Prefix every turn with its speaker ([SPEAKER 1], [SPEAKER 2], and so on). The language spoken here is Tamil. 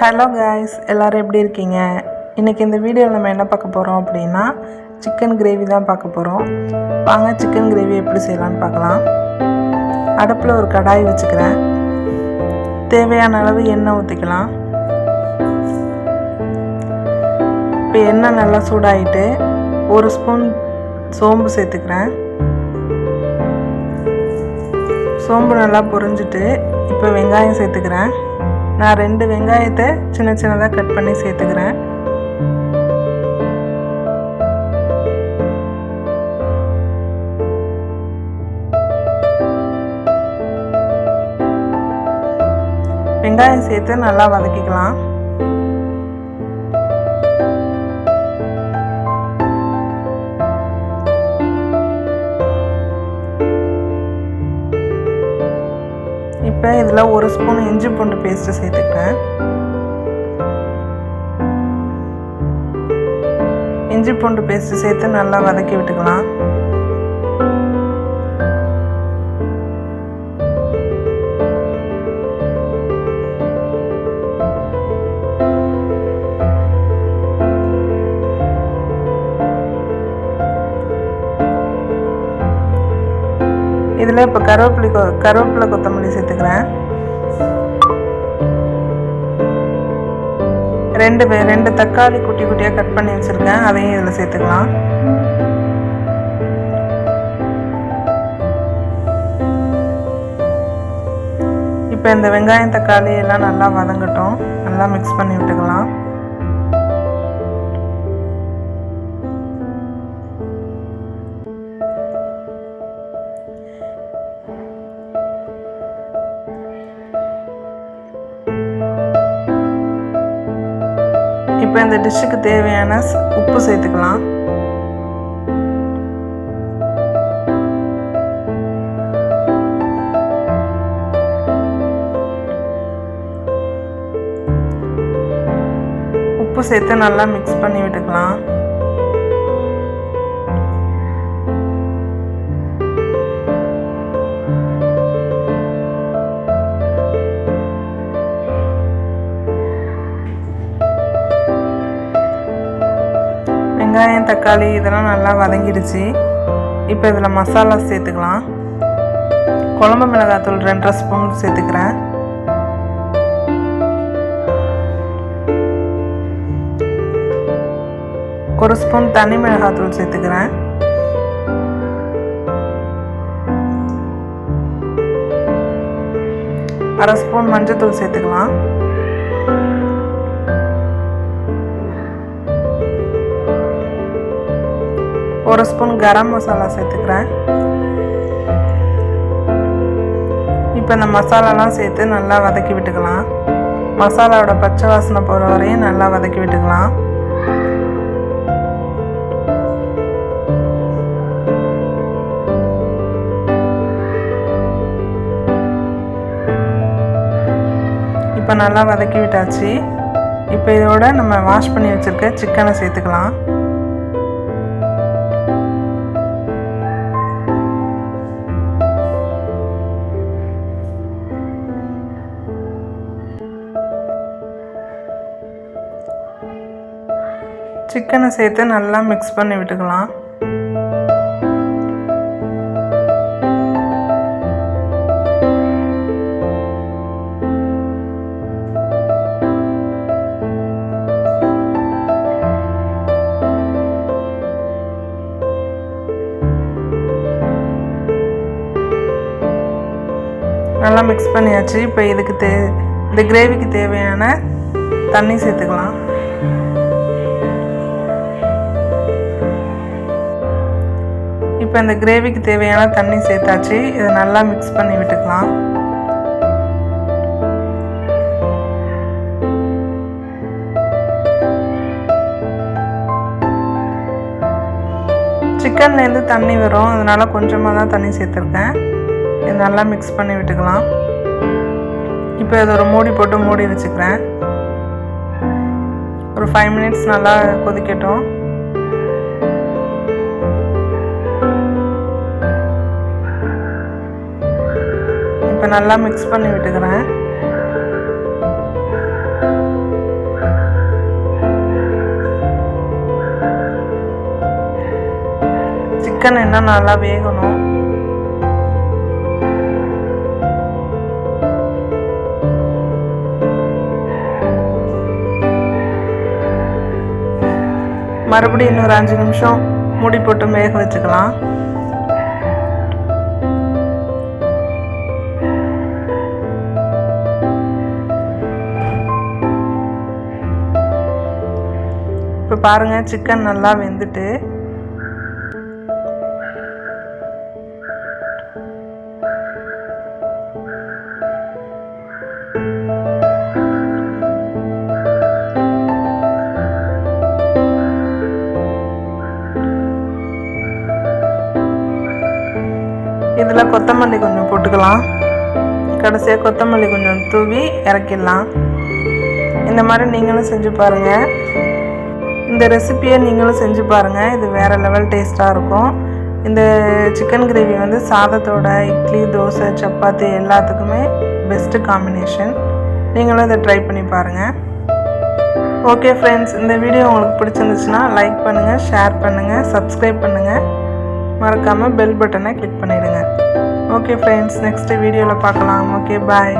[SPEAKER 1] ஹலோ காய்ஸ் எல்லோரும் எப்படி இருக்கீங்க? இன்றைக்கி இந்த வீடியோவில் நம்ம என்ன பார்க்க போகிறோம் அப்படின்னா சிக்கன் கிரேவி தான் பார்க்க போகிறோம் வாங்க சிக்கன் கிரேவி எப்படி செய்யலான்னு பார்க்கலாம். அடுப்பில் ஒரு கடாய் வச்சுக்கிறேன். தேவையான அளவு எண்ணெய் ஊற்றிக்கலாம் இப்போ எண்ணெய் நல்லா சூடாகிட்டு ஒரு ஸ்பூன் சோம்பு சேர்த்துக்கிறேன். சோம்பு நல்லா பொரிஞ்சிட்டு இப்போ வெங்காயம் சேர்த்துக்கிறேன். நான் ரெண்டு வெங்காயத்தை சின்ன சின்னதாக கட் பண்ணி சேர்த்துக்கிறேன். வெங்காயம் சேர்த்து நல்லா வதக்கிக்கலாம். இதில் ஒரு ஸ்பூன் இஞ்சி பூண்டு பேஸ்ட்டு சேர்த்துக்கிறேன் இஞ்சி பூண்டு பேஸ்ட்டு சேர்த்து நல்லா வதக்கி விட்டுக்கலாம். இதில் இப்போ கருவேப்பிலை கருவேப்பிலை கொத்தமல்லி சேர்த்துக்கிறேன். ரெண்டு ரெண்டு தக்காளி குட்டி குட்டியாக கட் பண்ணி வச்சுருக்கேன். அதையும் இதில் சேர்த்துக்கலாம். இப்போ இந்த வெங்காயம் தக்காளி எல்லாம் நல்லா வதங்கட்டும். நல்லா மிக்ஸ் பண்ணி விட்டுக்கலாம். இப்போ இந்த டிஷ்ஷுக்கு தேவையான உப்பு சேர்த்துக்கலாம். உப்பு சேர்த்து நல்லா மிக்ஸ் பண்ணி விட்டுக்கலாம். வெங்காயம் தக்காளி இதெல்லாம் நல்லா வதங்கிடுச்சு. இப்போ இதில் மசாலா சேர்த்துக்கலாம். குழம்பு மிளகாத்தூள் ரெண்டரை ஸ்பூன் சேர்த்துக்கிறேன். ஒரு ஸ்பூன் தனி மிளகாத்தூள் சேர்த்துக்கிறேன். அரை ஸ்பூன் மஞ்சள் தூள் சேர்த்துக்கலாம். ஒரு ஸ்பூன் கரம் மசாலா சேர்த்துக்கிறேன். இப்போ இந்த மசாலாலாம் சேர்த்து நல்லா வதக்கி விட்டுக்கலாம். மசாலாவோட பச்சை வாசனை போகிற வரையும் நல்லா வதக்கி விட்டுக்கலாம். இப்போ நல்லா வதக்கி விட்டாச்சு. இப்போ இதோட நம்ம வாஷ் பண்ணி வச்சுருக்க சிக்கனை சேர்த்துக்கலாம். சிக்கனை சேர்த்து நல்லா மிக்ஸ் பண்ணி விட்டுக்கலாம். நல்லா மிக்ஸ் பண்ணியாச்சு. இப்போ இதுக்கு தே இந்த கிரேவிக்கு தேவையான தண்ணி சேர்த்துக்கலாம். இப்போ இந்த கிரேவிக்கு தேவையான தண்ணி சேர்த்தாச்சு. இதை நல்லா மிக்ஸ் பண்ணி விட்டுக்கலாம். சிக்கன்லேருந்து தண்ணி வரும். அதனால் கொஞ்சமாக தான் தண்ணி சேர்த்துருக்கேன். இது நல்லா மிக்ஸ் பண்ணி விட்டுக்கலாம். இப்போ இது ஒரு மூடி போட்டு மூடி வச்சுக்கிறேன். ஒரு ஃபைவ் மினிட்ஸ் நல்லா கொதிக்கட்டும். இப்போ நல்லா மிக்ஸ் பண்ணி விட்டுக்கிறேன். சிக்கன் இன்னும் நல்லா வேகணும். மறுபடியும் இன்னொரு அஞ்சு நிமிஷம் மூடி போட்டு வேக வச்சுக்கலாம். இப்போ பாருங்கள் சிக்கன் நல்லா வெந்துட்டு. இதில் கொத்தமல்லி கொஞ்சம் போட்டுக்கலாம். கடைசியாக கொத்தமல்லி கொஞ்சம் தூவி இறக்கிடலாம். இந்த மாதிரி நீங்களும் செஞ்சு பாருங்கள் இந்த ரெசிப்பியை நீங்களும் செஞ்சு பாருங்கள் இது வேறு லெவல் டேஸ்ட்டாக இருக்கும். இந்த சிக்கன் கிரேவி வந்து சாதத்தோட இட்லி தோசை சப்பாத்தி எல்லாத்துக்குமே பெஸ்ட்டு காம்பினேஷன் நீங்களும் இதை ட்ரை பண்ணி பாருங்கள் ஓகே ஃப்ரெண்ட்ஸ் இந்த வீடியோ உங்களுக்கு பிடிச்சிருந்துச்சுன்னா லைக் பண்ணுங்கள் ஷேர் பண்ணுங்கள் சப்ஸ்கிரைப் பண்ணுங்கள் மறக்காமல் பெல் பட்டனை கிளிக் பண்ணிவிடுங்க ஓகே ஃப்ரெண்ட்ஸ் நெக்ஸ்ட் வீடியோவில் பார்க்கலாம். Okay bye